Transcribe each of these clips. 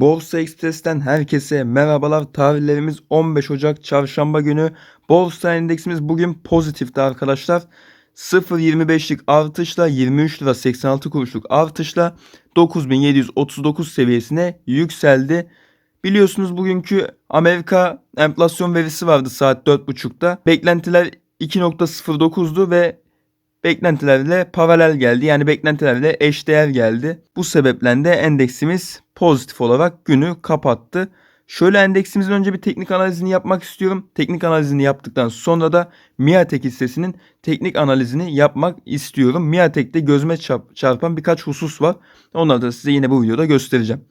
Borsa Express'ten herkese merhabalar. Tarihlerimiz 15 Ocak Çarşamba günü. Borsa endeksimiz bugün pozitifti arkadaşlar. 0.25'lik artışla 23 lira 86 kuruşluk artışla 9739 seviyesine yükseldi. Biliyorsunuz bugünkü Amerika enflasyon verisi vardı saat 4.30'da. Beklentiler 2.09'du ve beklentilerle paralel geldi. Yani beklentilerle eşdeğer geldi. Bu sebeple de endeksimiz pozitif olarak günü kapattı. Şöyle endeksimizin önce bir teknik analizini yapmak istiyorum. Teknik analizini yaptıktan sonra da Miatek hissesinin teknik analizini yapmak istiyorum. Miatek'te gözüme çarpan birkaç husus var. Onları da size yine bu videoda göstereceğim.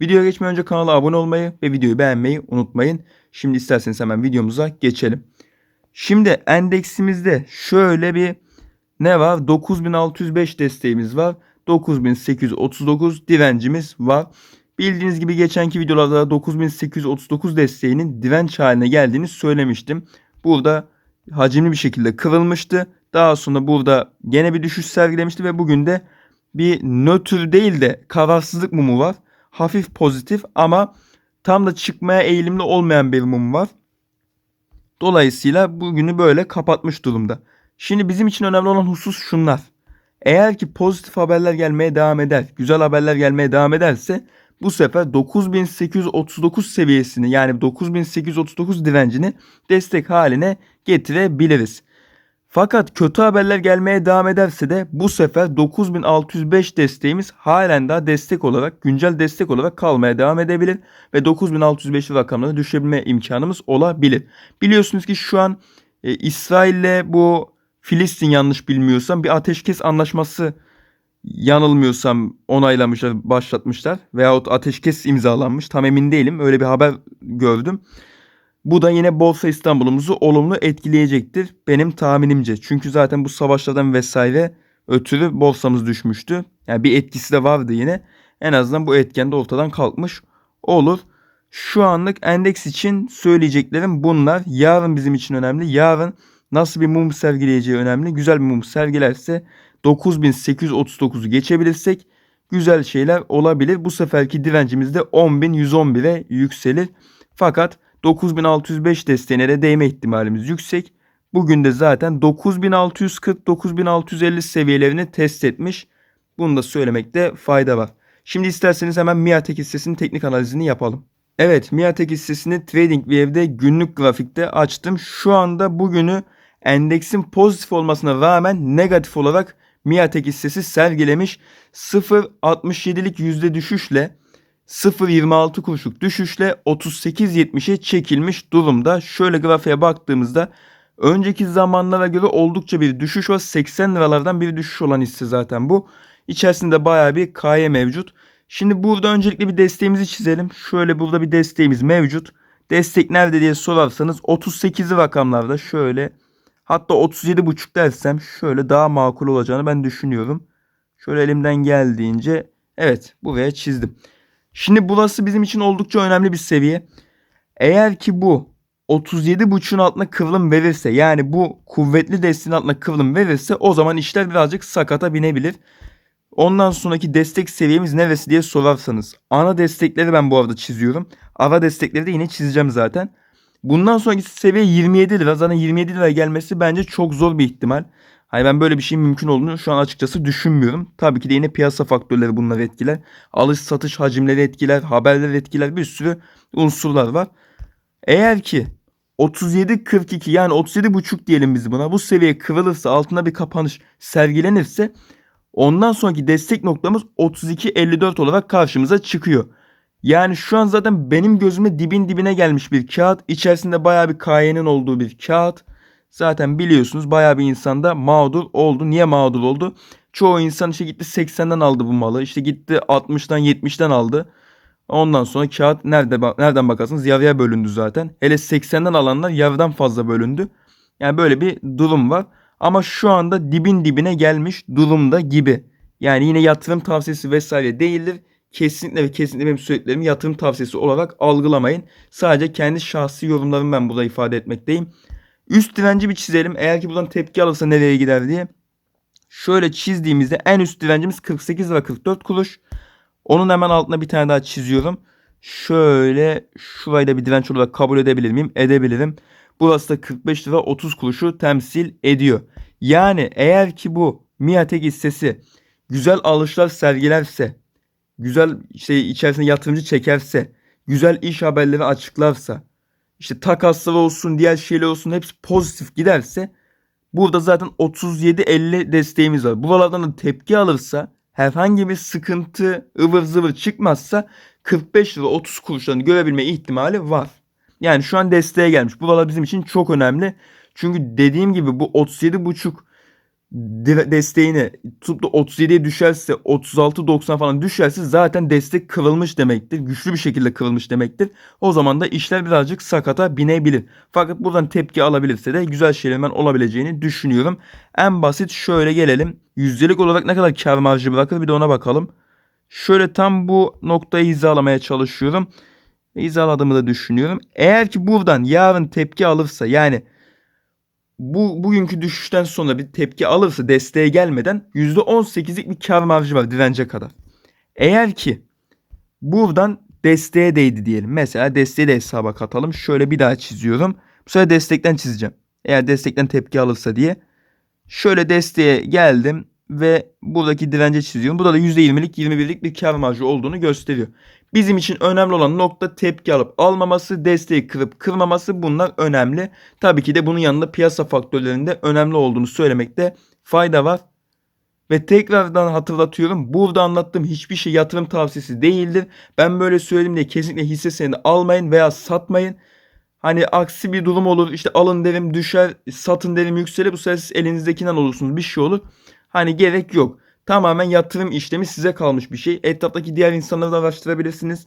Videoya geçmeden önce kanala abone olmayı ve videoyu beğenmeyi unutmayın. Şimdi isterseniz hemen videomuza geçelim. Şimdi endeksimizde şöyle bir ne var? 9605 desteğimiz var. 9839 direncimiz var. Bildiğiniz gibi geçenki videolarda 9839 desteğinin direnç haline geldiğini söylemiştim. Burada hacimli bir şekilde kırılmıştı. Daha sonra burada gene bir düşüş sergilemişti ve bugün de bir nötr değil de kararsızlık mumu var. Hafif pozitif ama tam da çıkmaya eğilimli olmayan bir mum var. Dolayısıyla bugünü böyle kapatmış durumda. Şimdi bizim için önemli olan husus şunlar. Eğer ki pozitif haberler gelmeye devam eder, güzel haberler gelmeye devam ederse bu sefer 9839 seviyesini yani 9839 direncini destek haline getirebiliriz. Fakat kötü haberler gelmeye devam ederse de bu sefer 9605 desteğimiz halen daha destek olarak, güncel destek olarak kalmaya devam edebilir ve 9605 rakamlarına düşebilme imkanımız olabilir. Biliyorsunuz ki şu an e, İsrail'le bu Filistin yanlış bilmiyorsam bir ateşkes anlaşması yanılmıyorsam onaylamışlar, başlatmışlar veyahut ateşkes imzalanmış. Tam emin değilim. Öyle bir haber gördüm. Bu da yine Borsa İstanbul'umuzu olumlu etkileyecektir benim tahminimce. Çünkü zaten bu savaşlardan vesaire ötürü borsamız düşmüştü. Yani bir etkisi de vardı yine. En azından bu etken de ortadan kalkmış olur. Şu anlık endeks için söyleyeceklerim bunlar. Yarın bizim için önemli. Yarın nasıl bir mum sergileyeceği önemli. Güzel bir mum sergilerse 9839'u geçebilirsek güzel şeyler olabilir. Bu seferki direncimiz de 10.111'e yükselir. Fakat 9605 desteğine de değme ihtimalimiz yüksek. Bugün de zaten 9640-9650 seviyelerini test etmiş. Bunu da söylemekte fayda var. Şimdi isterseniz hemen Miatek hissesinin teknik analizini yapalım. Evet Miatek hissesini TradingView'de günlük grafikte açtım. Şu anda bugünü endeksin pozitif olmasına rağmen negatif olarak Miatek hissesi sergilemiş 0.67'lik yüzde düşüşle 0.26 kuruşluk düşüşle 38.70'e çekilmiş durumda. Şöyle grafiğe baktığımızda önceki zamanlara göre oldukça bir düşüş var. 80 liralardan bir düşüş olan hisse zaten bu. İçerisinde baya bir KY mevcut. Şimdi burada öncelikle bir desteğimizi çizelim. Şöyle burada bir desteğimiz mevcut. Destek nerede diye sorarsanız 38 rakamlarda şöyle hatta 37,5 dersem şöyle daha makul olacağını ben düşünüyorum. Şöyle elimden geldiğince evet buraya çizdim. Şimdi burası bizim için oldukça önemli bir seviye. Eğer ki bu 37.5'un altına kıvrım verirse yani bu kuvvetli desteğin altına kıvrım verirse o zaman işler birazcık sakata binebilir. Ondan sonraki destek seviyemiz neresi diye sorarsanız. Ana destekleri ben bu arada çiziyorum. Ara destekleri de yine çizeceğim zaten. Bundan sonraki seviye 27 lira. Zaten 27 lira gelmesi bence çok zor bir ihtimal. Hayır ben böyle bir şeyin mümkün olduğunu şu an açıkçası düşünmüyorum. Tabii ki de yine piyasa faktörleri bunları etkiler. Alış satış hacimleri etkiler, haberler etkiler bir sürü unsurlar var. Eğer ki 37.42 yani 37.5 diyelim biz buna bu seviye kırılırsa altında bir kapanış sergilenirse ondan sonraki destek noktamız 32.54 olarak karşımıza çıkıyor. Yani şu an zaten benim gözüme dibin dibine gelmiş bir kağıt. İçerisinde baya bir KY'nin olduğu bir kağıt. Zaten biliyorsunuz baya bir insanda mağdur oldu. Niye mağdur oldu? Çoğu insan işte gitti 80'den aldı bu malı. İşte gitti 60'dan 70'den aldı. Ondan sonra kağıt nerede nereden bakarsınız yarıya bölündü zaten. Hele 80'den alanlar yarıdan fazla bölündü. Yani böyle bir durum var. Ama şu anda dibin dibine gelmiş durumda gibi. Yani yine yatırım tavsiyesi vesaire değildir. Kesinlikle ve kesinlikle benim söylediklerimi yatırım tavsiyesi olarak algılamayın. Sadece kendi şahsi yorumlarımı ben burada ifade etmekteyim. Üst direnci bir çizelim. Eğer ki buradan tepki alırsa nereye gider diye. Şöyle çizdiğimizde en üst direncimiz 48 lira 44 kuruş. Onun hemen altına bir tane daha çiziyorum. Şöyle şurayı da bir direnç olarak kabul edebilir miyim? Edebilirim. Burası da 45 lira 30 kuruşu temsil ediyor. Yani eğer ki bu Miatek hissesi güzel alışlar sergilerse, güzel şey içerisinde yatırımcı çekerse, güzel iş haberleri açıklarsa, işte takasları olsun, diğer şeyler olsun hepsi pozitif giderse burada zaten 37-50 desteğimiz var. Buralardan da tepki alırsa herhangi bir sıkıntı ıvır zıvır çıkmazsa 45 lira 30 kuruşlarını görebilme ihtimali var. Yani şu an desteğe gelmiş. Buralar bizim için çok önemli. Çünkü dediğim gibi bu 37,5 dire- desteğini tutup da 37'ye düşerse 36-90 falan düşerse zaten destek kırılmış demektir. Güçlü bir şekilde kırılmış demektir. O zaman da işler birazcık sakata binebilir. Fakat buradan tepki alabilirse de güzel şeylerden olabileceğini düşünüyorum. En basit şöyle gelelim. Yüzdelik olarak ne kadar kar marjı bırakır bir de ona bakalım. Şöyle tam bu noktayı hizalamaya çalışıyorum. Hizaladığımı da düşünüyorum. Eğer ki buradan yarın tepki alırsa yani bu bugünkü düşüşten sonra bir tepki alırsa desteğe gelmeden %18'lik bir kar marjı var dirence kadar. Eğer ki buradan desteğe değdi diyelim. Mesela desteği de hesaba katalım. Şöyle bir daha çiziyorum. Bu sefer destekten çizeceğim. Eğer destekten tepki alırsa diye. Şöyle desteğe geldim ve buradaki dirence çiziyorum. Burada da %20'lik 21'lik bir kar marjı olduğunu gösteriyor. Bizim için önemli olan nokta tepki alıp almaması, desteği kırıp kırmaması bunlar önemli. Tabii ki de bunun yanında piyasa faktörlerinde önemli olduğunu söylemekte fayda var. Ve tekrardan hatırlatıyorum. Burada anlattığım hiçbir şey yatırım tavsiyesi değildir. Ben böyle söyledim diye kesinlikle hisse senedi almayın veya satmayın. Hani aksi bir durum olur. İşte alın derim düşer, satın derim yükselir. Bu sefer siz elinizdekinden olursunuz. Bir şey olur. Hani gerek yok. Tamamen yatırım işlemi size kalmış bir şey. Etraftaki diğer insanları da araştırabilirsiniz.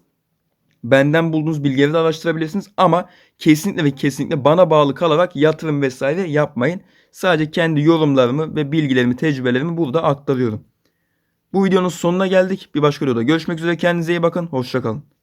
Benden bulduğunuz bilgileri de araştırabilirsiniz. Ama kesinlikle ve kesinlikle bana bağlı kalarak yatırım vesaire yapmayın. Sadece kendi yorumlarımı ve bilgilerimi, tecrübelerimi burada aktarıyorum. Bu videonun sonuna geldik. Bir başka videoda görüşmek üzere. Kendinize iyi bakın. Hoşçakalın.